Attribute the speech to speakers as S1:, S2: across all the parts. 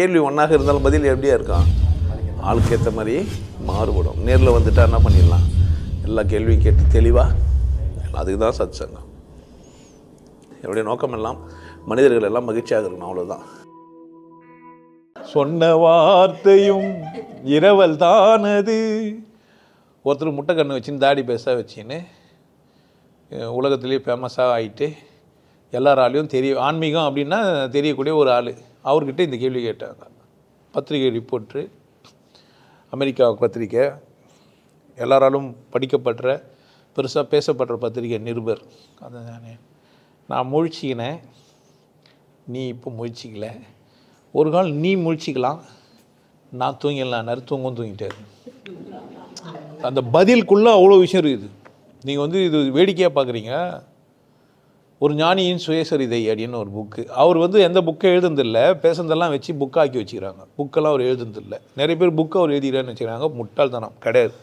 S1: கேள்வி ஒன்றாக இருந்தாலும் பதில் எப்படியா இருக்கான் ஆளுக்கு ஏற்ற மாதிரி மாறுபடும். நேரில் வந்துட்டா என்ன பண்ணிடலாம்? எல்லா கேள்வியும் கேட்டு தெளிவாக அதுக்கு தான் சத் சங்கம் என்னுடைய நோக்கம் எல்லாம் மனிதர்கள் எல்லாம் மகிழ்ச்சியாக இருக்கணும் அவ்வளோதான் சொன்ன வார்த்தையும் இரவல் தானது? ஒருத்தர் முட்டை கண்ணு வச்சுன்னு தாடி பேச வச்சின்னு உலகத்துலேயே ஃபேமஸாக ஆகிட்டு எல்லாராலையும் தெரிய ஆன்மீகம் அப்படின்னா தெரியக்கூடிய ஒரு ஆள். அவர்கிட்ட இந்த கேள்வி கேட்டாங்க. பத்திரிகை ரிப்போர்ட்ரு அமெரிக்கா பத்திரிக்கை எல்லாராலும் படிக்கப்படுற பெருசாக பேசப்படுற பத்திரிகை நிருபர். அதுதானே நான் முழிச்சிக்கினேன். நீ இப்போ முழிச்சிக்கல. ஒரு கால் நீ முழிச்சிக்கலாம். நான் தூங்கிடலாம். தூங்கவும் தூங்கிட்டார் அந்த பதிலுக்குள்ளே அவ்வளோ விஷயம் இருக்குது. நீங்கள் வந்து இது வேடிக்கையாக பார்க்குறீங்க ஒரு ஞானியின் சுயசரிதை அப்படின்னு ஒரு புக்கு அவர் வந்து எந்த புக்கை எழுதுனதில்லை பேசுனதெல்லாம் வச்சு புக்காக்கி வச்சுக்கிறாங்க. புக்கெல்லாம் அவர் எழுதுனதில்லை. நிறைய பேர் புக்கை அவர் எழுதிக்கிறான்னு வச்சுக்கிறாங்க. முட்டாள்தனம் கிடையாது.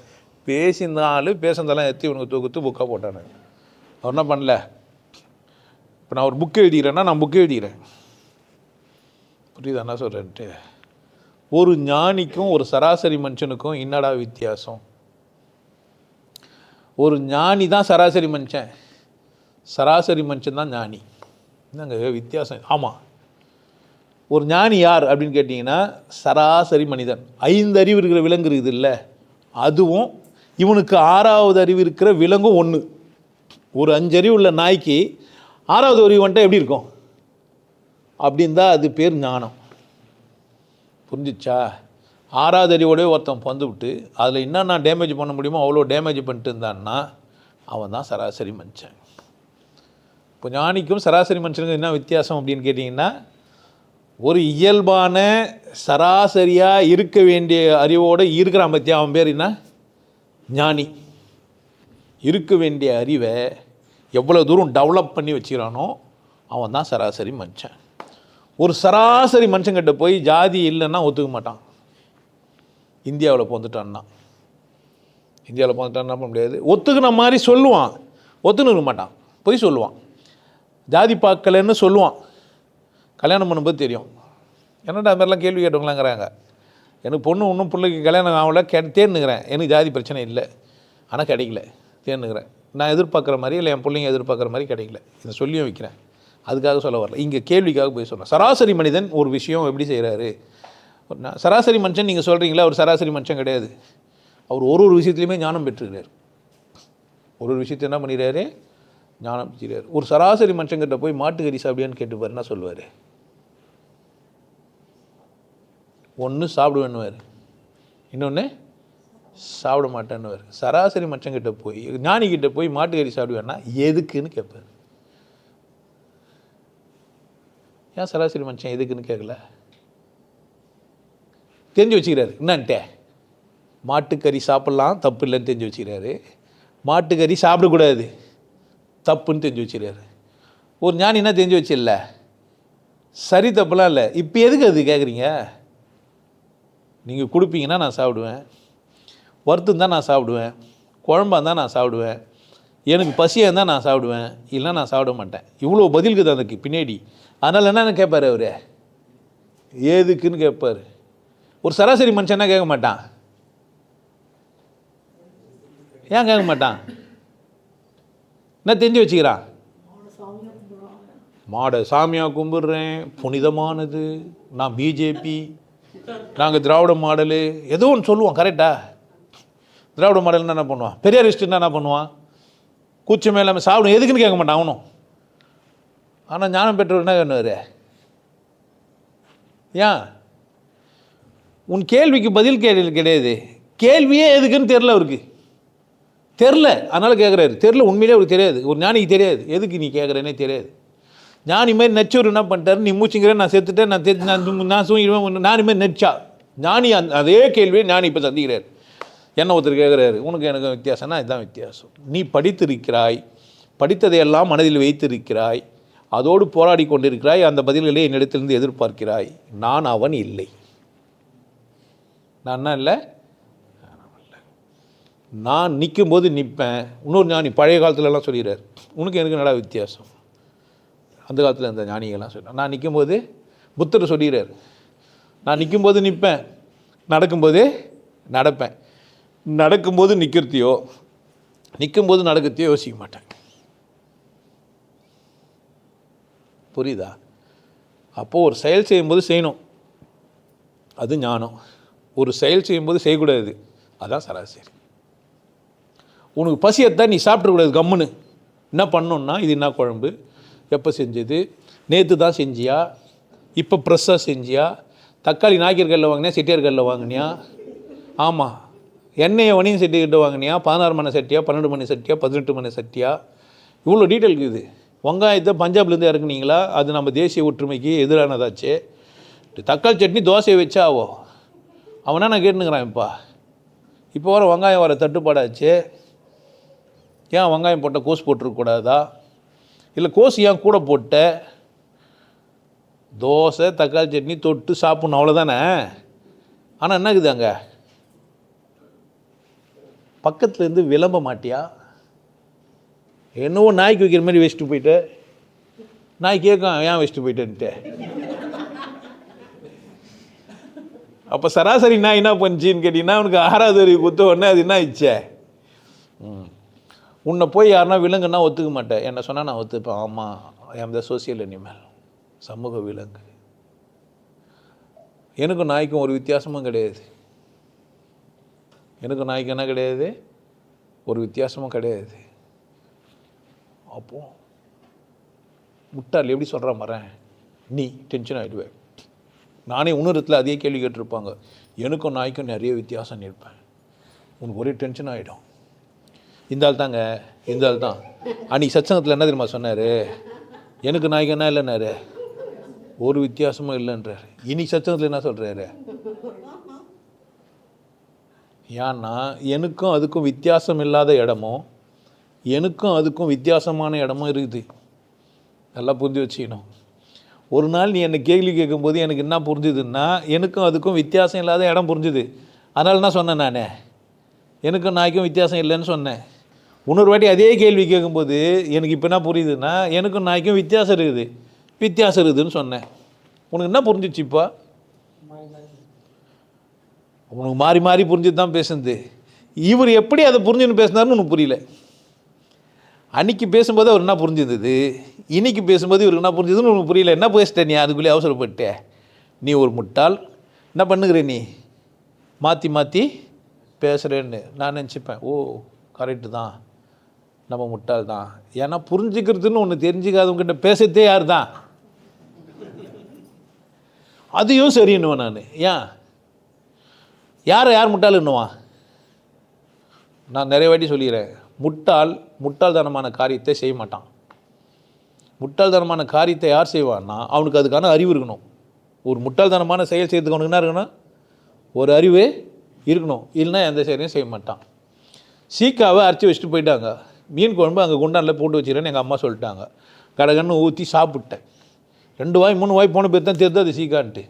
S1: பேசினாலும் பேசுனதெல்லாம் எத்தி இவனுக்கு தூக்குத்து புக்காக போட்டானுங்க அவர் என்ன பண்ணல? இப்போ நான் ஒரு புக்கு எழுதிக்கிறேன்னா நான் புக்கு எழுதிக்கிறேன் புரியுதா? என்ன சொல்கிறேன்ட்டு ஒரு ஞானிக்கும் ஒரு சராசரி மனுஷனுக்கும் என்னடா வித்தியாசம்? ஒரு ஞானி தான் சராசரி மனுஷன். சராசரி மனுஷன் தான் ஞானி. என்னங்க வித்தியாசம். ஆமாம் ஒரு ஞானி யார் அப்படின்னு கேட்டிங்கன்னா சராசரி மனிதன். ஐந்து அறிவு இருக்கிற விலங்கு இருக்குது இல்லை அதுவும் இவனுக்கு ஆறாவது அறிவு இருக்கிற விலங்கும் ஒன்று ஒரு அஞ்சு அறிவு உள்ள நாய்க்கு ஆறாவது அறிவு வந்துட்டா எப்படி இருக்கும்? அப்படின்னு தான் அது பேர் ஞானம். புரிஞ்சிச்சா? ஆறாவது அறிவோடய ஒருத்தன் பந்து விட்டு அதில் என்னென்ன டேமேஜ் பண்ண முடியுமோ அவ்வளோ டேமேஜ் பண்ணிட்டு இருந்தான்னா அவன் தான் சராசரி மனுஷன். இப்போ ஞானிக்கும் சராசரி மனுஷனுக்கும் என்ன வித்தியாசம் அப்படின்னு கேட்டிங்கன்னா ஒரு இயல்பான சராசரியாக இருக்க வேண்டிய அறிவோடு இருக்கிறான் பற்றியா அவன் பேர் என்ன? ஞானி. இருக்க வேண்டிய அறிவை எவ்வளோ தூரம் டெவலப் பண்ணி வச்சுக்கிறானோ அவன் தான் சராசரி மனுஷன். ஒரு சராசரி மனுஷங்கிட்ட போய் ஜாதி இல்லைன்னா ஒத்துக்க மாட்டான். இந்தியாவில் போந்துட்டான்னா இந்தியாவில் போந்துட்டான்னா பண்ண முடியாது. ஒத்துக்கின மாதிரி சொல்லுவான். ஒத்துன்னு இருக்க மாட்டான். போய் சொல்லுவான். ஜாதி பார்க்கலன்னு சொல்லுவான். கல்யாணம் பண்ணும்போது தெரியும். என்னடா அது மாதிரிலாம் கேள்வி கேட்டவங்களாங்கிறாங்க. எனக்கு பொண்ணு ஒன்றும் பிள்ளைக்கு கல்யாணம் ஆகல கே தேர்னுக்கிறேன் எனக்கு ஜாதி பிரச்சனை இல்லை. ஆனால் கிடைக்கல. தேர்னுக்கிறேன் நான் எதிர்பார்க்குற மாதிரி இல்லை என் பிள்ளைங்க எதிர்பார்க்குற மாதிரி கிடைக்கல. இதை சொல்லியும் வைக்கிறேன். அதுக்காக சொல்ல வரல. இங்கே கேள்விக்காக போய் சொல்கிறேன் சராசரி மனிதன் ஒரு விஷயம் எப்படி செய்கிறாரு சராசரி மனுஷன் நீங்கள் சொல்கிறீங்களா அவர் சராசரி மனுஷன் கிடையாது. அவர் ஒரு ஒரு விஷயத்துலையுமே ஞானம் பெற்றுக்கிறார் ஒரு ஒரு விஷயத்தை என்ன பண்ணிடுறாரு? ஞானம் பெற்றுக்கிறார் ஒரு சராசரி மனுஷங்கிட்ட போய் மாட்டுக்கறி சாப்பிடியான்னு கேட்டுப்பார் என்ன சொல்லுவார்? ஒன்று சாப்பிடுவேன்னுவார். இன்னொன்று சாப்பிட மாட்டேன்னுவார். சராசரி மனுஷங்கிட்ட போய் ஞானிக்கிட்ட போய் மாட்டுக்கறி சாப்பிடுவேன்னா எதுக்குன்னு கேட்பார். ஏன் சராசரி மனுஷன் எதுக்குன்னு கேட்கல? தெரிஞ்சு வச்சுக்கிறாரு. என்னன்ட்டே? மாட்டுக்கறி சாப்பிட்லாம் தப்பு இல்லைன்னு தெரிஞ்சு வச்சுக்கிறாரு. மாட்டுக்கறி சாப்பிடக்கூடாது. தப்புன்னு தெரிஞ்சு வச்சுருக்காரு. ஒரு ஞானி என்ன தெரிஞ்சு வச்சில்ல? சரி தப்புலாம் இல்லை. இப்போ எதுக்கு அது கேட்குறீங்க நீங்கள் கொடுப்பீங்கன்னா நான் சாப்பிடுவேன். வருத்தம் தான் நான் சாப்பிடுவேன். குழம்பா இருந்தால் நான் சாப்பிடுவேன். எனக்கு பசியாக இருந்தால் நான் சாப்பிடுவேன். இல்லைன்னா நான் சாப்பிட மாட்டேன். இவ்வளோ பதிலுக்கு தான் அதுக்கு பின்னாடி. அதனால் என்னென்னு கேட்பார் அவர்? ஏதுக்குன்னு கேட்பார் ஒரு சராசரி மனுஷன் என்ன கேட்க மாட்டான்? ஏன் கேட்க மாட்டான்? என்ன தெரிஞ்சு வச்சுக்கிறான் மாடை சாமியாக கும்பிட்றேன் புனிதமானது நான் பிஜேபி நாங்கள் திராவிட மாடலு. ஏதோ ஒன்று சொல்லுவோம் கரெக்டா திராவிட மாடல்னா என்ன பண்ணுவான் பெரியாரிஸ்ட்டுன்னா என்ன பண்ணுவான் கூச்சமே இல்லாமல் சாப்பிடும். எதுக்குன்னு கேட்க மாட்டான் அவனும். ஆனால் ஞானம் பெற்றவர் என்ன பண்ணுவார்? ஏன்? உன் கேள்விக்கு பதில் கேள்வி கிடையாது. கேள்வியே எதுக்குன்னு தெரில அவருக்கு. தெரில. அதனால் கேட்குறாரு தெரில உண்மையிலே அவருக்கு தெரியாது. ஒரு ஞானிக்கு தெரியாது. எதுக்கு நீ கேட்குறேனே தெரியாது. ஞானி மாதிரி நெச்சவர் என்ன பண்ணிட்டாரு? நீ மூச்சுங்கிறேன் நான் செத்துட்டேன் நான் தெரிஞ்சு நான் நான் சூங்கிடுவேன் ஞானி மாதிரி நச்சா. ஞானி அந் அதே கேள்வியை ஞானி இப்போ சந்திக்கிறார். என்ன ஒருத்தர் கேட்குறாரு உனக்கு எனக்கு வித்தியாசம்னா இதுதான் வித்தியாசம். நீ படித்திருக்கிறாய். படித்ததையெல்லாம் மனதில் வைத்திருக்கிறாய். அதோடு போராடி கொண்டிருக்கிறாய். அந்த பதில்களை என்னிடத்திலிருந்து எதிர்பார்க்கிறாய். நான் அவன் இல்லை. நான் என்ன இல்லை? நான் நிற்கும் போது நிற்பேன் இன்னொரு ஞானி பழைய காலத்துலலாம் சொல்லிடுறார். உனக்கு எனக்கு நல்லா வித்தியாசம்? அந்த காலத்தில் இந்த ஞானிகள்லாம் சொல்ல நான் நிற்கும் போது புத்தர் சொல்லிடுறார். நான் நிற்கும் போது நிற்பேன் நடக்கும்போது நடப்பேன். நடக்கும்போது நிற்கிறதையோ நிற்கும்போது நடக்கிறதையோ யோசிக்க மாட்டேன். புரியுதா? அப்போது ஒரு செயல் செய்யும்போது செய்யணும். அது ஞானம். ஒரு செயல் செய்யும்போது செய்யக்கூடாது. அதான் சராசரி. உனக்கு பசி எடுத்தா நீ சாப்பிட்றக்கூடாது கம்முன்னு. என்ன பண்ணணுன்னா இது என்ன குழம்பு? எப்போ செஞ்சது? நேற்று தான் செஞ்சியா? இப்போ ப்ரெஸ்ஸாக செஞ்சியா? தக்காளி நாய்க்கர் கல்லில் வாங்கினியா? செட்டியார் கல்லில் வாங்கினியா? ஆமாம் எண்ணெயை வணிகம் சட்டிக்கிட்ட வாங்கினியா? பதினாறு மணி சட்டியா? பன்னெண்டு மணி சட்டியா? பதினெட்டு மணி சட்டியா? இவ்வளோ டீட்டெயில் இருக்குது வெங்காயத்தை பஞ்சாப்லேருந்து இறக்குனீங்களா? அது நம்ம தேசிய ஒற்றுமைக்கு எதிரானதாச்சு. தக்காளி சட்னி தோசையை வச்சா ஆவோ அவனா நான் கேட்டுனுக்குறான் இப்போ. இப்போ வர வெங்காயம் வர தட்டுப்பாடாச்சு. ஏன் வெங்காயம் போட்ட கோஸ் போட்டிருக்கக்கூடாதா? இல்லை கோஸ் ஏன் கூட போட்ட? தோசை தக்காளி சட்னி தொட்டு சாப்பிட்ணும் அவ்வளோதானே ஆனால் என்ன இருக்குது அங்கே? பக்கத்துலேருந்து விளம்ப மாட்டியா? என்னவோ நாய்க்கு வைக்கிற மாதிரி வச்சுட்டு போயிட்ட. நாய் கேட்கும் ஏன் வச்சுட்டு போயிட்டேன்ட்டு அப்போ சராசரி நாய் என்ன பண்ணுச்சின்னு கேட்டிங்கன்னா அவனுக்கு ஆறாவது அறிவு குத்த உடனே அது என்ன ஆயிடுச்சே? ம். உன்னை போய் யாருன்னா விலங்குன்னா ஒத்துக்க மாட்டேன். என்னை சொன்னால் நான் ஒத்துப்பேன். ஆமாம் ஐம் த சோசியல் அனிமல் சமூக விலங்கு. எனக்கும் நாய்க்கும் ஒரு வித்தியாசமும் கிடையாது. எனக்கும் நாய்க்கு என்ன கிடையாது? ஒரு வித்தியாசமும் கிடையாது. அப்போ முட்டாள் எப்படி சொல்கிற மாறேன் நீ டென்ஷன் ஆகிடுவேன் நானே உணரத்தில் அதே கேள்வி கேட்டிருப்பாங்க. எனக்கும் நாய்க்கும் நிறைய வித்தியாசம் இருப்பேன். உனக்கு ஒரே டென்ஷன் ஆகிடும் இந்த ஆள் தாங்க இந்த ஆள் தான் அன்றைக்கி சத்சங்கத்தில் என்ன தெரியுமா சொன்னார்? எனக்கு நாய்க்கு என்ன இல்லைன்னாரு. ஒரு வித்தியாசமும் இல்லைன்றார். இன்னைக்கு சத்சங்கத்தில் என்ன சொல்கிறாரு ஏன்னா எனக்கும் அதுக்கும் வித்தியாசம் இல்லாத இடமும் எனக்கும் அதுக்கும் வித்தியாசமான இடமும் இருக்குது. நல்லா புரிஞ்சு வச்சுக்கணும். ஒரு நாள் நீ என்னை கேள்வி கேட்கும்போது எனக்கு என்ன புரிஞ்சுதுன்னா எனக்கும் அதுக்கும் வித்தியாசம் இல்லாத இடம் புரிஞ்சுது. அதனால் என்ன சொன்னேன் நான்? எனக்கும் நாய்க்கும் வித்தியாசம் இல்லைன்னு சொன்னேன். இன்னொரு வாட்டி அதே கேள்வி கேட்கும்போது எனக்கு இப்போ என்ன புரியுதுன்னா எனக்கும் நாய்க்கும் வித்தியாசம் இருக்குது. வித்தியாசம் இருக்குதுன்னு சொன்னேன். உனக்கு என்ன புரிஞ்சிச்சு இப்போ? உனக்கு மாறி மாறி புரிஞ்சு தான் பேசுனது. இவர் எப்படி அதை புரிஞ்சுன்னு பேசினாருன்னு உனக்கு புரியல. அன்னைக்கு பேசும்போது அவர் என்ன புரிஞ்சிருந்தது இன்னைக்கு பேசும்போது இவருக்கு என்ன புரிஞ்சதுன்னு உனக்கு புரியல. என்ன பேசிட்ட நீ? அதுக்குள்ளே அவசரப்பட்ட. நீ ஒரு முட்டாள். என்ன பண்ணுகிற நீ? மாற்றி மாற்றி பேசுகிறேன்னு நான் நினச்சிப்பேன். ஓ கரெக்டு தான். நம்ம முட்டாள் தான். ஏன்னா புரிஞ்சுக்கிறதுன்னு ஒன்று தெரிஞ்சுக்காதவங்கிட்ட பேசுறதே யார் தான் அதையும் சரின்னுவேன் நான். ஏன்? யாரை யார் முட்டாளுன்னுவான் நான் நிறைய வாட்டி சொல்லிக்கிறேன். முட்டாள் முட்டாள்தனமான காரியத்தை செய்ய மாட்டான். முட்டாள்தனமான காரியத்தை யார் செய்வான்னா அவனுக்கு அதுக்கான அறிவு இருக்கணும். ஒரு முட்டாள்தனமான செயல் செய்யறதுக்கு அவனுக்கு என்ன இருக்கணும்? ஒரு அறிவு இருக்கணும். இல்லைன்னா எந்த செயலையும் செய்ய மாட்டான். சீக்காவை அரைச்சி வச்சுட்டு போயிட்டாங்க. மீன் குழம்பு அங்கே குண்டானில் போட்டு வச்சுக்கிறேன்னு எங்கள் அம்மா சொல்லிட்டாங்க. கடகன்னு ஊற்றி சாப்பிட்டேன். ரெண்டு வாய் மூணு வாய் போன பேர் தான் தெரிஞ்சு அது சீக்கான்ட்டு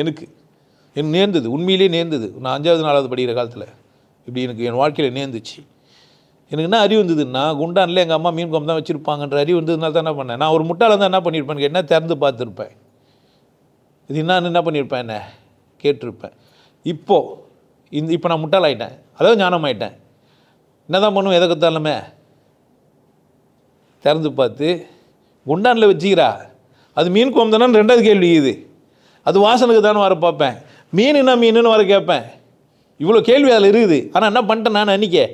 S1: எனக்கு. என் நேர்ந்தது உண்மையிலே நேர்ந்தது. நான் அஞ்சாவது நாலாவது படிக்கிற காலத்தில். இப்படி எனக்கு என் வாழ்க்கையில் நேர்ந்துச்சு. எனக்கு என்ன அறிவு இருந்ததுன்னா குண்டானில் எங்கள் அம்மா மீன் குழம்பு தான் வச்சுருப்பாங்கன்ற அறிவு இருந்ததுனால தான் என்ன பண்ணேன். நான் ஒரு முட்டாள தான் என்ன பண்ணியிருப்பேன் என்ன திறந்து பார்த்துருப்பேன்? இது என்னன்னு என்ன பண்ணியிருப்பேன் என்ன? கேட்டிருப்பேன். இப்போது இந்த இப்போ நான் முட்டாள் ஆகிட்டேன் அதாவது ஞானம் ஆயிட்டேன் என்ன தான் எதை கொடுத்தாலுமே. திறந்து பார்த்து குண்டானில் வச்சுக்கிறா. அது மீன் குழம்பு தானே ரெண்டாவது கேள்வி இது. அது வாசனுக்கு தானே வர பார்ப்பேன். மீன் என்ன மீனுன்னு வர கேட்பேன். இவ்வளோ கேள்வி அதில் இருக்குது. ஆனால் என்ன பண்ணிட்டேன் நான் அன்றைக்கே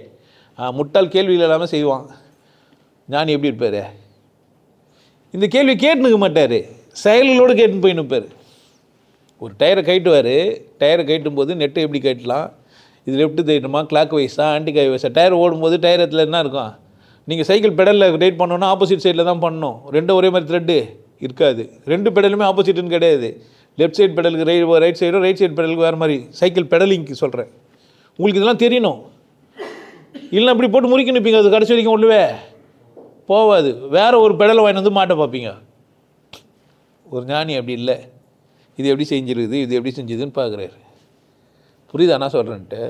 S1: முட்டாள் கேள்விகள் இல்லாமல் செய்வான். ஞானி எப்படி இருப்பார்? இந்த கேள்வி கேட்டுனுக்க மாட்டார். செயல்களோடு கேட்டுன்னு போய் நிற்பார். ஒரு டயரை கட்டுவார் டயரை கட்டும் போது நெட்டை எப்படி கட்டலாம் இது லெஃப்ட்டு தைட்டுமா கிளாக் வைஸா ஆன்டி கை வைஸா டயர் ஓடும்போது டயர் இடத்துல என்ன இருக்கும்? நீங்கள் சைக்கிள் பெடலில் ரைட் பண்ணோன்னா ஆப்போசிட் சைடில் தான் பண்ணணும். ரெண்டும் ஒரே மாதிரி த்ரெட்டு இருக்காது. ரெண்டு பெடலுமே ஆப்போசிட்னு கிடையாது. லெஃப்ட் சைடு பெடலுக்கு ரை ரைட் சைடும் ரைட் சைடு பெடலுக்கு வேறு மாதிரி சைக்கிள் பெடலிங்க்கு சொல்கிறேன் உங்களுக்கு இதெல்லாம் தெரியணும். இல்லைன்னா இப்படி போட்டு முறுக்கி நிற்பீங்க அது கடைசி வரைக்கும் உள்ளவே போகாது வேறு ஒரு பெடலை வாங்கி வந்து மாட்ட பார்ப்பீங்க. ஒரு ஞானி அப்படி இல்லை. இது எப்படி செஞ்சிருக்குது? இது எப்படி செஞ்சதுன்னு பார்க்குறாரு. புரியுதா என்ன சொல்கிறேன்ட்டு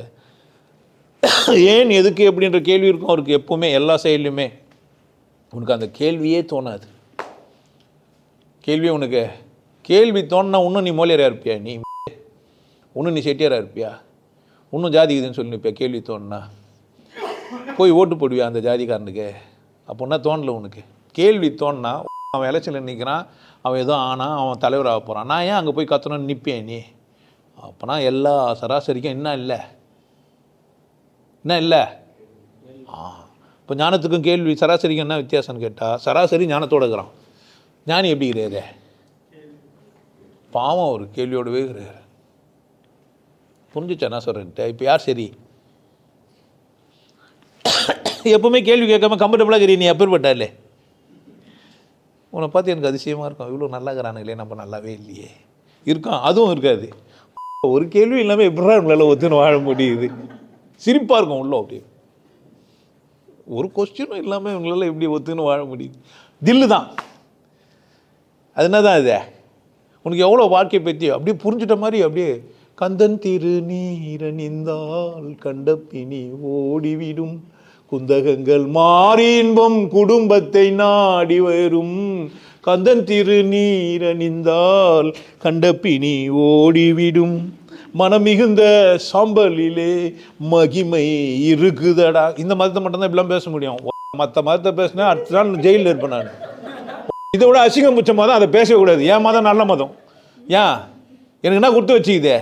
S1: ஏன் எதுக்கு எப்படின்ற கேள்வி இருக்கும். அவருக்கு எப்போவுமே எல்லா செயல்லையுமே உனக்கு அந்த கேள்வியே தோணாது. கேள்வி உனக்கு கேள்வி தோணுனா இன்னும் நீ மோலியராக இருப்பியா? நீ இன்னும் நீ செட்டியாராக இருப்பியா? இன்னும் ஜாதி இதுன்னு சொல்லி நிற்பியா கேள்வி தோணுனா. போய் ஓட்டு போடுவியா அந்த ஜாதிக்காரனுக்கு? அப்படின்னா தோணல உனக்கு. கேள்வி தோணுனா அவன் எலெக்ஷனில் நிற்கிறான் அவன் ஏதோ ஆனால் அவன் தலைவராக போகிறான் நான் ஏன் அங்கே போய் கத்தணும்னு நிற்பேன் நீ? அப்போனா எல்லா சராசரிக்கும் என்ன இல்லை? என்ன இல்லை? ஆ. இப்போ ஞானத்துக்கும் கேள்வி சராசரிக்கும் என்ன வித்தியாசம்னு கேட்டால் சராசரி ஞானத்தோட இருக்கிறான். ஞானி எப்படி இருக்கிறாரு? பாவம் ஒரு கேள்வியோடவே இருக்கிறாரு. புரிஞ்சுச்சா என்ன சொல்கிறேன்ட்டு இப்போ யார் சரி? எப்பவுமே கேள்வி கேட்காம கம்ஃபர்டபுளாக இருக்கிறீ நீ எப்பேற்பட்டாலே உன்னை பார்த்து எனக்கு அதிசயமாக இருக்கும். இவ்வளோ நல்லா இருக்கிறானுங்களே நம்ம நல்லாவே இல்லையே. இருக்கான் அதுவும் இருக்காது. ஒரு கேள்வி இல்லாமல் எப்படா நம்மளால் ஒத்துன்னு வாழ முடியுது? சிரிப்பாக இருக்கும் உள்ள அப்படியே. ஒரு கொஸ்டினும் இல்லாமல் இவங்களால எப்படி ஒத்துன்னு வாழ முடியுது? தில்லு தான். அது என்னதான் இது? உனக்கு எவ்வளோ வாழ்க்கை பற்றி அப்படியே புரிஞ்சுட்ட மாதிரி அப்படியே கந்தன் திரு நீரணிந்தால் கண்ட பிணி ஓடிவிடும். குந்தகங்கள் மாறி இன்பம் குடும்பத்தை நாடி வரும். கந்தன் திரு கண்டப்பினி ஓடிவிடும். மனம் ஓடிவிடும் சாம்பலிலே மகிமை இருக்குதடா. இந்த மதத்தை மட்டும்தான் இப்படிலாம் பேச முடியும். மற்ற மதத்தை பேசினா அடுத்த நாள் ஜெயிலில் இருப்பேன் நான். இதை விட அசிங்கம் பிடிச்ச மதம் அதை பேசக்கூடாது என் மதம் நல்ல மதம். ஏன்? எனக்கு என்ன கொடுத்து வச்சுக்குதே?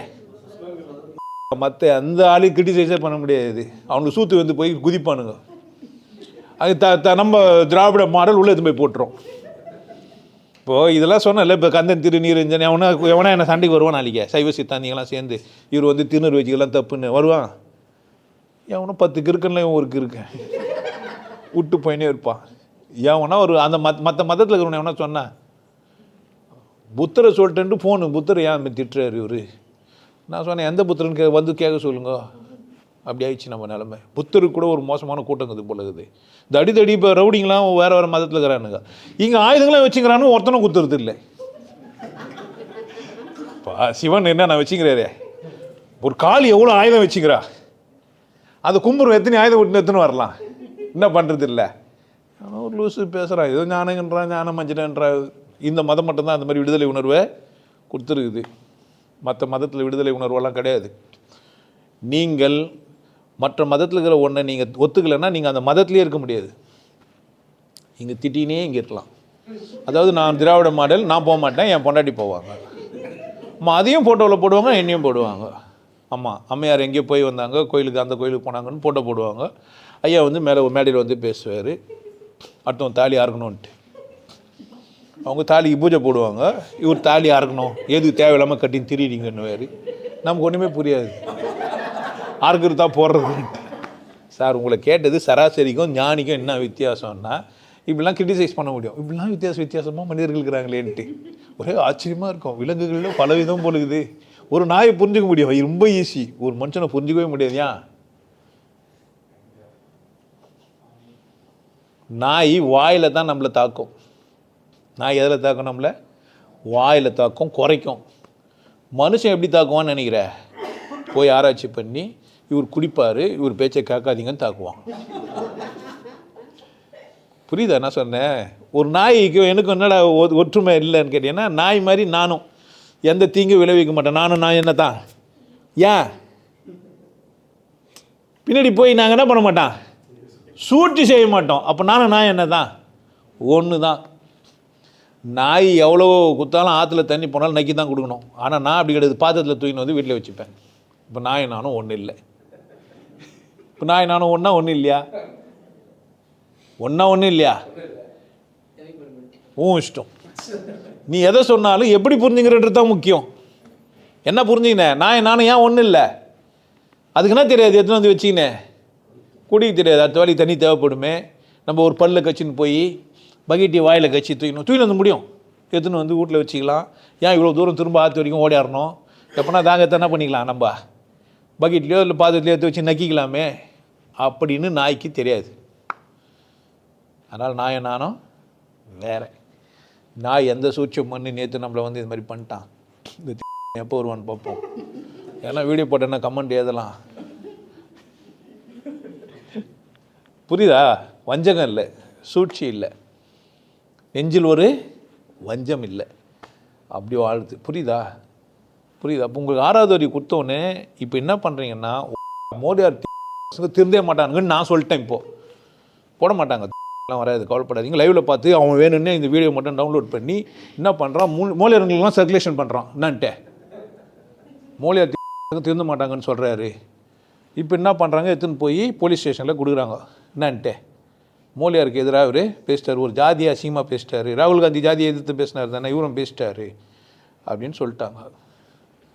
S1: மற்ற அந்த ஆளையும் கிரிட்டிசைஸே பண்ண முடியாது. அவனுக்கு சூத்து வந்து போய் குதிப்பானுங்க. அது த த நம்ம திராவிட மாடல் உள்ளே எடுத்து போய் போட்டுரும். இப்போது இதெல்லாம் சொன்னல இப்போ கந்தன் திருநீரஞ்சன் எவனா எவனா என்ன சண்டைக்கு வருவான் நாளைக்கு? சைவ சித்தாந்திகள்லாம் சேர்ந்து. இவர் வந்து திருநூறு வச்சுக்கெல்லாம் தப்புன்னு. வருவான். எவனும் பத்து கிறுக்கன்ல இவன் ஒரு கிறுக்கன். விட்டு போயினே இருப்பான். எவனா ஒரு அந்த மத் மற்ற மதத்தில் இருக்கிறவன் எவனா சொன்னான் புத்தரை சொல்லிட்டு ஃபோனு புத்தரை ஏன் திட்டுறாரு இவர்? நான் சொன்னேன் எந்த புத்தர்னு கே வந்து கேட்க சொல்லுங்க. அப்படி ஆயிடுச்சு நம்ம நிலமை. புத்தருக்கு கூட ஒரு மோசமான கூட்டம் இது போல இருக்குது. இந்த அடிதடி இப்போ ரவுடிங்களாம் வேறு வேறு மதத்தில் இருக்கிறானுங்க. இங்கே ஆயுதங்களாம் வச்சுக்கிறானு ஒருத்தனும் குத்துறது இல்லை. பா சிவன் என்ன நான் வச்சுக்கிறாரே? ஒரு காளி எவ்வளோ ஆயுதம் வச்சுக்கிறா? அது கும்புறம் எத்தனை ஆயுதம் விட்டு எத்தனை வரலாம்? என்ன பண்ணுறது இல்லை? ஒரு லூசு பேசுகிறான் ஏதோ ஞானங்கன்றான் ஞானம் மஞ்சனன்றா இந்த மதம் மட்டும்தான் அந்த மாதிரி விடுதலை உணர்வை கொடுத்துருக்குது. மற்ற மதத்தில் விடுதலை உணர்வெல்லாம் கிடையாது. நீங்கள் மற்ற மதத்தில் இருக்கிற ஒன்றை நீங்கள் ஒத்துக்கலைன்னா நீங்கள் அந்த மதத்திலே இருக்க முடியாது. இங்கே திட்டினே இங்கே இருக்கலாம். அதாவது நான் திராவிட மாடல் நான் போக மாட்டேன் என் பொண்டாட்டி போவாங்க. அம்மா அதையும் ஃபோட்டோவில் போடுவாங்க என்னையும் போடுவாங்க. ஆமாம் அம்மையார் எங்கேயோ போய் வந்தாங்க கோயிலுக்கு அந்த கோயிலுக்கு போனாங்கன்னு ஃபோட்டோ போடுவாங்க. ஐயா வந்து மேலே மேடையில் வந்து பேசுவார். அடுத்தவன் தாலி அறுக்கணுன்ட்டு அவங்க தாலிக்கு பூஜை போடுவாங்க. இவர் தாலி அறுக்கணும். எதுக்கு தேவையில்லாமல் கட்டின்னு திரியிறீங்கன்னு நமக்கு ஒன்றுமே புரியாது. அறுக்கிறது தான் போடுறது. சார் உங்களை கேட்டது சராசரிக்கும் ஞானிக்கும் என்ன வித்தியாசம்னா இப்படிலாம் கிரிட்டிசைஸ் பண்ண முடியும். இப்படிலாம் வித்தியாசம் வித்தியாசமாக மனிதர்கள் இருக்கிறாங்களேன்ட்டு. ஒரே ஆச்சரியமாக இருக்கும். விலங்குகளில் பல விதம் பொழுது ஒரு நாயை புரிஞ்சுக்க முடியும். ரொம்ப ஈஸி ஒரு மனுஷனை புரிஞ்சுக்கவே முடியாது. ஏன்? நாய் வாயில் தான் நம்மளை தாக்கும். நாய் எதில் தாக்கும் நம்மளை? வாயில் தாக்கும் குறைக்கும். மனுஷன் எப்படி தாக்குவான்னு நினைக்கிற? போய் ஆராய்ச்சி பண்ணி இவர் குடிப்பார் இவர் பேச்சை கேட்காதீங்கன்னு தாக்குவான் புரியுதா நான் சொன்னேன்? ஒரு நாய்க்கு எனக்கு என்னடா ஒ- ஒற்றுமை இல்லைன்னு கேட்டீங்கன்னா நாய் மாதிரி நானும் எந்த தீங்கும் விளைவிக்க மாட்டேன். நானும் நான் என்ன தான் ஏன்? பின்னாடி போய் நாங்கள் என்ன பண்ண மாட்டோம்? சூழ்ச்சி செய்ய மாட்டோம். அப்போ நானும் நாய் என்ன தான் ஒன்று தான் நாய் எவ்வளோ குத்தாலும் ஆற்றுல தண்ணி போனாலும் நக்கி தான் கொடுக்கணும். ஆனால் நான் அப்படி கிடையாது. பாத்திரத்தில் தூக்கின்னு வந்து வீட்டில் வச்சுப்பேன். இப்போ நாய் நானும் ஒன்றும் இல்லை. இப்போ நாய் நானும் ஒன்றா ஒன்றும் இல்லையா? ஒன்றா ஒன்றும் இல்லையா? உன் இஷ்டம். நீ எதை சொன்னாலும் எப்படி புரிஞ்சுங்கிறது தான் முக்கியம். என்ன புரிஞ்சுக்கினேன் நான் நானும் ஏன் ஒன்றும் இல்லை? அதுக்கு என்ன தெரியாது? எத்தனை வந்து வச்சுக்கினேன் குடிக்க தெரியாது. அடுத்த வேலைக்கு தண்ணி தேவைப்படுமே. நம்ம ஒரு பல்ல கச்சின்னு போய் பக்கெட்டி வாயில் கச்சி தூக்கணும் தூக்கின்னு வந்து முடியும். எடுத்துன்னு வந்து வீட்டில் வச்சுக்கலாம். ஏன் இவ்வளோ தூரம் திரும்ப ஆற்று வரைக்கும் ஓடியாடணும் எப்போனா தாங்க என்ன பண்ணிக்கலாம் நம்ம? பக்கெட்லேயோ இல்லை பாத்திரத்துலையோ எடுத்து வச்சு நக்கிக்கலாமே அப்படின்னு நாய்க்கு தெரியாது. அதனால் நாயும் நானும் வேற. நாய் எந்த சூட்சம் பண்ணி நேற்று நம்மளை வந்து இது மாதிரி பண்ணிட்டான். இந்த எப்போ வருவான்னு பார்ப்போம். ஏன்னா வீடியோ போட்டேன்னா கமெண்ட் எழுதலாம். புரியுதா? வஞ்சகம் இல்லை. சூழ்ச்சி இல்லை. நெஞ்சில் ஒரு வஞ்சம் இல்லை. அப்படி வாழ்த்து. புரியுதா? புரியுதா? அப்போ உங்களுக்கு ஆறாவது வரி கொடுத்தோன்னே இப்போ என்ன பண்ணுறீங்கன்னா மோடியார் திருந்தே மாட்டானுங்கன்னு நான் சொல்லிட்டேன் இப்போது போட மாட்டாங்க. எல்லாம் வராது கவலைப்படாதீங்க. லைவில் பார்த்து அவன் வேணும்னே இந்த வீடியோ மட்டும் டவுன்லோட் பண்ணி என்ன பண்ணுறான் மூ மோலியாருங்களுக்குலாம் சர்க்குலேஷன் பண்ணுறான் என்னன்ட்டு? மோலியார் திருந்த மாட்டாங்கன்னு சொல்கிறாரு இப்போ என்ன பண்ணுறாங்க எடுத்துன்னு போய் போலீஸ் ஸ்டேஷனில் கொடுக்குறாங்க. என்னன்ட்டு? மோலியாருக்கு எதிராக அவர் பேசிட்டார். ஒரு ஜாதியாக அசிங்கமாக பேசிட்டாரு. ராகுல் காந்தி ஜாதியை எதிர்த்து பேசினார் தானே? இவரும் பேசிட்டாரு. அப்படின்னு சொல்லிட்டாங்க.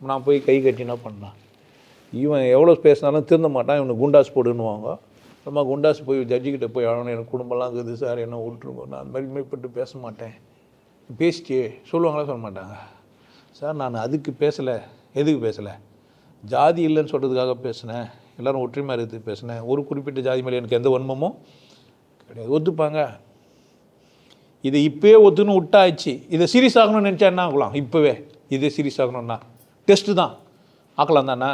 S1: நான் போய் கை கட்டினா பண்ணலாம் பண்ணேன்? இவன் எவ்வளோ பேசினாலும் திருந்த மாட்டான் இவனுக்கு குண்டாஸ் போடுன்னுவாங்க. நம்ம குண்டாஸ் போய் ஜட்ஜிக்கிட்ட போய் அழணும் எனக்கு குடும்பம்லாம் இருக்குது சார் என்ன விட்டுருங்க. நான் அந்த மாதிரி மேற்பட்டு பேச மாட்டேன். பேசிட்டே சொல்லுவாங்களா சொல்ல மாட்டாங்க. சார் நான் அதுக்கு பேசலை. எதுக்கு பேசலை? ஜாதி இல்லைன்னு சொல்கிறதுக்காக பேசினேன். எல்லோரும் ஒற்றுமையாக இருக்குது பேசினேன். ஒரு குறிப்பிட்ட ஜாதி மேலே எனக்கு எந்த வன்மமும் கிடையாது. ஒத்துப்பாங்க. இதை இப்போயே ஒத்துன்னு விட்டாச்சு. இதை சீரியஸ் ஆகணும்னு நினச்சா என்ன ஆகலாம்? இப்போவே. இதே சீரியஸ் ஆகணும்னா. டெஸ்ட்டு தான். ஆக்கலாம் தானே?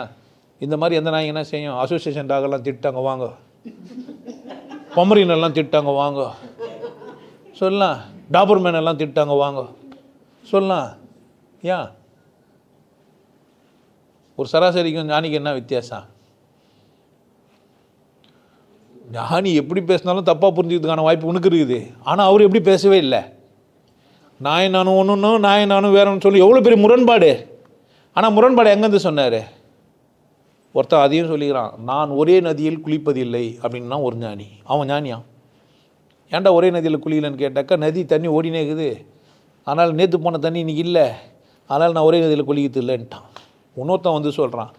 S1: இந்த மாதிரி எந்த நாய் என்ன செய்யும்? அசோசியேஷன் டாகெல்லாம் திட்டாங்க வாங்க. பொமரின் எல்லாம் திட்டாங்க வாங்க. சொல்லலாம். டாபர்மேன் எல்லாம் திட்டாங்க வாங்க. சொல்லலாம். ஏன் ஒரு சராசரிக்கும் ஞானிக்கு என்ன வித்தியாசம்? ஞானி எப்படி பேசினாலும் தப்பாக புரிஞ்சுக்கிறதுக்கான வாய்ப்பு உனக்கு இருக்குது. ஆனால் அவர் எப்படி பேசவே இல்லை. நாய் நானும் ஒன்றுன்னு நாய் நானும் வேறன்னு சொல்லி எவ்வளோ பெரிய முரண்பாடு? ஆனால் முரண்பாடு எங்கேருந்து சொன்னார்? ஒருத்தன் அதையும் சொல்லிக்கிறான் நான் ஒரே நதியில் குளிப்பதில்லை அப்படின்னா ஒரு ஞானி. அவன் ஞானியா? ஏன்டா ஒரே நதியில் குளிக்கலன்னு கேட்டாக்கா நதி தண்ணி ஓடினே இருக்குது. ஆனால் நேற்று போன தண்ணி இன்னைக்கு இல்லை. அதனால் நான் ஒரே நதியில் குளிக்கிறது இல்லைன்ட்டான். இன்னொருத்தன் வந்து சொல்கிறான்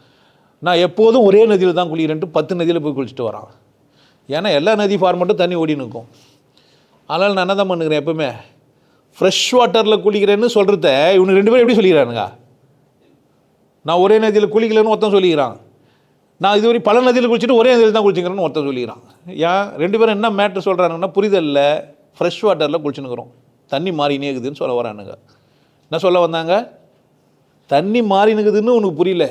S1: நான் எப்போதும் ஒரே நதியில் தான் குளிக்கிறேன்ட்டு பத்து நதியில் போய் குளிச்சுட்டு வரான். ஏன்னா எல்லா நதி ஃபார்மெட்டும் தண்ணி ஓடி நிற்கும் அதனால் நான் என்ன தான் பண்ணுகிறேன் எப்பவுமே? ஃப்ரெஷ் வாட்டரில் குளிக்கிறேன்னு சொல்கிறத இவனுக்கு ரெண்டு பேரும் எப்படி சொல்லிக்கிறானுங்க? நான் ஒரே நதியில் குளிக்கலன்னு ஒருத்தன் சொல்லிக்கிறான். நான் இதுவரை பல நதியில் குளிச்சுட்டு ஒரே நதியில் தான் குளிச்சுக்கிறேன்னு ஒருத்தன் சொல்லிக்கிறான். ஏன்? ரெண்டு பேரும் என்ன மேட்ரு சொல்கிறானுங்கன்னா புரிதலில். ஃப்ரெஷ் வாட்டரில் குளிச்சுன்னுக்குறோம். தண்ணி மாறினே இருக்குதுன்னு சொல்ல வரானுங்க. என்ன சொல்ல வந்தாங்க? தண்ணி மாறினுக்குதுன்னு உனக்கு புரியல.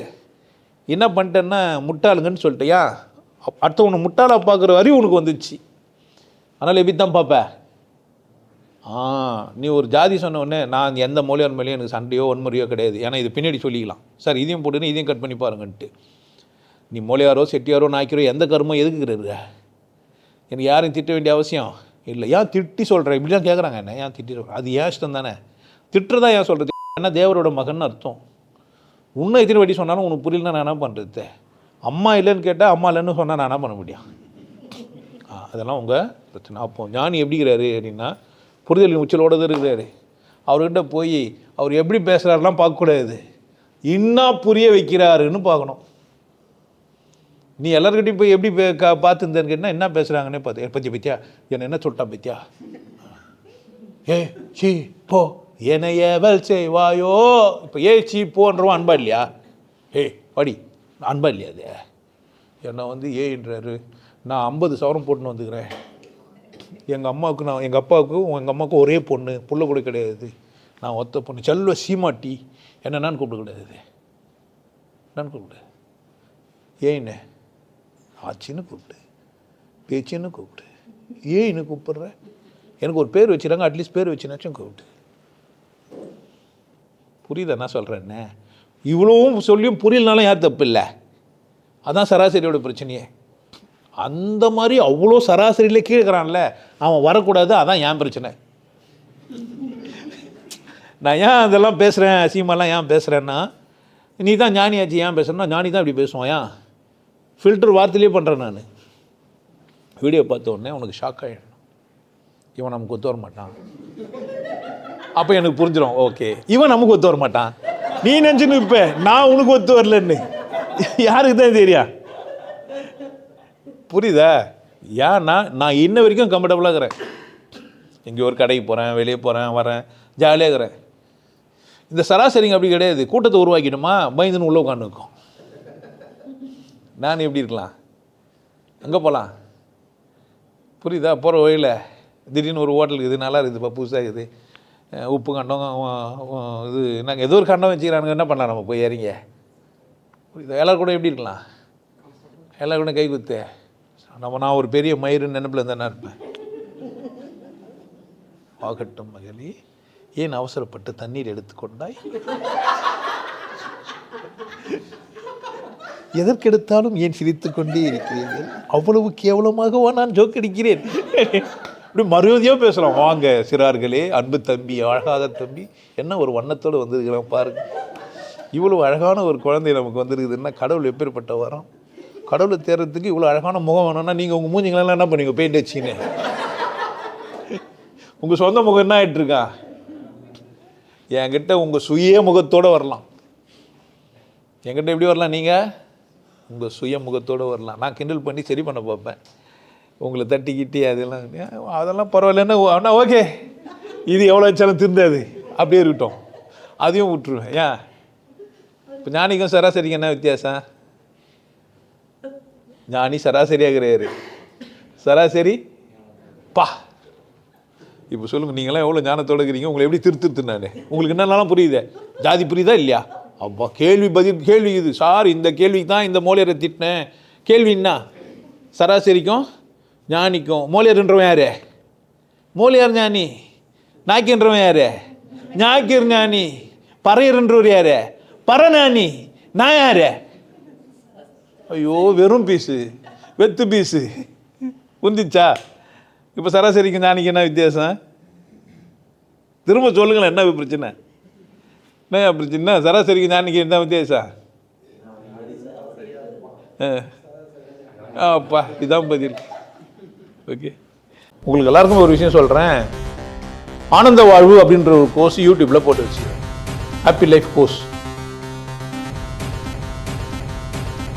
S1: என்ன பண்ணிட்டேன்னா முட்டாளுங்கன்னு சொல்லிட்டியா அடுத்தவனை முட்டாளாக பார்க்குற வரையும் உனக்கு வந்துச்சு. அதனால் எப்படி தான் பார்ப்பேன் ஆ நீ ஒரு ஜாதி சொன்ன உடனே நான் எந்த மொழியார் மேலேயும் எனக்கு சண்டையோ வன்முறையோ கிடையாது. ஏன்னா இது பின்னாடி சொல்லிக்கலாம். சார் இதையும் போட்டுன்னு இதையும் கட் பண்ணி பாருங்கன்ட்டு. நீ மொழியாரோ செட்டியாரோ நாய்க்கிறோ எந்த கருமோ எதுக்குறது எனக்கு யாரையும் திட்ட வேண்டிய அவசியம் இல்லை. ஏன் திட்டி சொல்கிறேன் இப்படி தான் கேட்குறாங்க என்ன? ஏன் திட்டி சொல்கிறேன் அது ஏன் இஷ்டம் தானே? திட்டுறதா ஏன் சொல்கிறது என்ன தேவரோட மகன் அர்த்தம். உன்னை எத்தனை வாட்டி சொன்னாலும் உனக்கு புரியலன்னா நான் என்ன பண்ணுறது அம்மா இல்லைன்னு கேட்டால் அம்மா இல்லைன்னு சொன்னால் நான் என்ன பண்ண முடியும்? அதெல்லாம் உங்கள் பிரச்சனை. அப்போ ஞானி எப்படிங்கிறாரு அப்படின்னா புரிதலின் உச்சலோட தான் இருக்கிறாரு. அவர்கிட்ட போய் அவர் எப்படி பேசுகிறாருலாம் பார்க்கக்கூடாது. இன்னா புரிய வைக்கிறாருன்னு பார்க்கணும். நீ எல்லாருக்கிட்டையும் போய் எப்படி கா பார்த்துருந்தேன்னு கேட்டால் என்ன பேசுகிறாங்கன்னே பார்த்து பற்றி பத்தியா? என்னை என்ன சொல்லிட்டான் பத்தியா? ஏ சி போ என்னையவள் செய்வாயோ? இப்போ ஏ சி போன்றவன் அன்பா இல்லையா? ஏய் படி அன்பா இல்லையா அது? என்னை வந்து ஏன்றாரு நான் ஐம்பது சவரம் போட்டுன்னு வந்துக்கிறேன். எங்கள் அம்மாவுக்கு நான் எங்கள் அப்பாவுக்கும் எங்கள் அம்மாவுக்கும் ஒரே பொண்ணு புள்ள கூட கிடையாது. நான் ஒத்த பொண்ணு. செல்வ சீமாட்டி என்னென்னு கிடையாது என்னன்னு கூப்பிடு. ஏன்னு ஆச்சின்னு கூப்பிடு. பேச்சின்னு கூப்பிடு. ஏன்னு கூப்பிடுற? எனக்கு ஒரு பேர் வச்சுறாங்க அட்லீஸ்ட் பேர் வச்சுனாச்சும் கூப்பிடு. புரியுதா? என்ன? சொல்கிறேன்னு இவ்வளவும் சொல்லியும் புரியலனாலும் யார் தப்பு இல்லை? அதான் சராசரியோட பிரச்சனையே. அந்த மாதிரி அவ்வளோ சராசரியிலே கீழ்கிறான்ல அவன் வரக்கூடாது அதான் ஏன் பிரச்சனை? நான் ஏன் அதெல்லாம் பேசுகிறேன் அசிங்கமாலாம் ஏன் பேசுகிறேன்னா நீ தான் ஞானியாச்சு ஏன் பேசுகிறேன்னா ஞானி தான் இப்படி பேசுவான் ஏன்? ஃபில்டர் வார்த்தையிலே பண்ணுறேன் நான். வீடியோ பார்த்த உடனே உனக்கு ஷாக் ஆகிடணும் இவன் நமக்கு ஒத்து வர மாட்டான். அப்போ எனக்கு புரிஞ்சிடும் ஓகே இவன் நமக்கு ஒத்து வர மாட்டான். நீ நினச்சின்னு இப்போ நான் உனக்கு ஒத்து வரலன்னு. யாருக்கு தான் தெரியா புரியுதா? ஏன்னா நான் இன்ன வரைக்கும் கம்ஃபர்டபுளாக இருக்கிறேன். எங்கேயோ ஒரு கடைக்கு போகிறேன் வெளியே போகிறேன் வரேன் ஜாலியாக இருக்கிறேன். இந்த சராசரிங்க அப்படி கிடையாது. கூட்டத்தை உருவாக்கிடுமா பயந்துன்னு உள்ளே உட்காந்துருக்கோம் நான் எப்படி இருக்கலாம்? அங்கே போகலாம் புரியுதா? போகிற வழியில் திடீர்னு ஒரு ஹோட்டலுக்கு இது நல்லா இருக்குதுப்பா புதுசாக இருக்குது. உப்பு கண்டம் இது நாங்கள் ஏதோ ஒரு கண்டம் வச்சுக்கிறானுங்க. என்ன பண்ணலாம் நம்ம போய் இறங்க? புரியுதா? எல்லோரும் கூட எப்படி இருக்கலாம்? எல்லோரும் கூட கை குத்து. நம்ம நான் ஒரு பெரிய மயிறு நினைப்பில் இருந்தா இருப்பேன்? ஆகட்டும் மகளே ஏன் அவசரப்பட்டு தண்ணீர் எடுத்துக்கொண்டாய் எதற்கெடுத்தாலும் ஏன் சிரித்து கொண்டே இருக்கிறீர்கள்? அவ்வளவு கேவலமாகவா நான் ஜோக் அடிக்கிறேன்? இப்படி மரியாதையாக பேசலாம். வாங்க சிறார்களே அன்பு தம்பி அழகாத தம்பி என்ன ஒரு வண்ணத்தோடு வந்திருக்கிறோம் பாருங்க. இவ்வளவு அழகான ஒரு குழந்தை நமக்கு வந்திருக்குதுன்னா கடவுள் எப்பேற்பட்ட வரோம்? கடவுளை தேர்றதுக்கு இவ்வளோ அழகான முகம் வேணும்னா நீங்கள் உங்கள் மூஞ்சிங்களெல்லாம் என்ன பண்ணுவீங்க? பெயிண்ட் வச்சின்னு உங்கள் சொந்த முகம் என்ன ஆகிட்டுருக்கா என்கிட்ட உங்கள் சுய முகத்தோடு வரலாம். என்கிட்ட எப்படி வரலாம் நீங்கள் உங்கள் சுய முகத்தோடு வரலாம். நான் கிண்டல் பண்ணி சரி பண்ண பார்ப்பேன். உங்களை தட்டிக்கிட்டு அதெல்லாம் அதெல்லாம் பரவாயில்லன்னா ஆனால் ஓகே இது எவ்வளோ வச்சாலும் திருந்தாது. அப்படியே இருக்கட்டும். அதையும் விட்டுருவேன். ஏன்? இப்போ ஞானிக்கும் சராசரிக்கு என்ன வித்தியாசம்? ஞானி சராசரியாக கிடையாது சராசரி? பா. இப்போ சொல்லுங்கள் நீங்களாம் எவ்வளோ ஞானத்தோட இருக்கிறீங்க? உங்களை எப்படி திருத்திருத்து நான்? உங்களுக்கு என்னென்னலாம் புரியுதே. ஜாதி புரியுதா இல்லையா? அப்பா கேள்வி பதில் கேள்வி இது. சார் இந்த கேள்விக்கு தான் இந்த மோலியரை திட்டினேன். கேள்வி என்ன? சராசரிக்கும் ஞானிக்கும். மோலியர்ன்றவன் யாரு? மோலியார் ஞானி. நாக்கின்றவன் யாரு? ஞாக்கிர் ஞானி. பறையர்ன்றவர் யாரு? பரஞானி. நான் யாரு? ஐயோ வெறும் பீஸு. வெத்து பீஸு. புரிஞ்சிச்சா இப்போ சராசரிக்கு ஞானிக்கு என்ன வித்தியாசம்? திரும்ப சொல்லுங்களேன் என்ன பிரச்சனை? என்ன பிரச்சனை? சராசரிக்கு ஞானிக்கு என்ன வித்தியாசம்? ஆ. அப்பா இதான் பதில். ஓகே. உங்களுக்கு எல்லாருக்கும் ஒரு விஷயம் சொல்கிறேன் ஆனந்த வாழ்வு அப்படின்ற ஒரு கோர்ஸ் யூடியூப்பில் போட்டு வச்சு ஹாப்பி லைஃப் கோர்ஸ்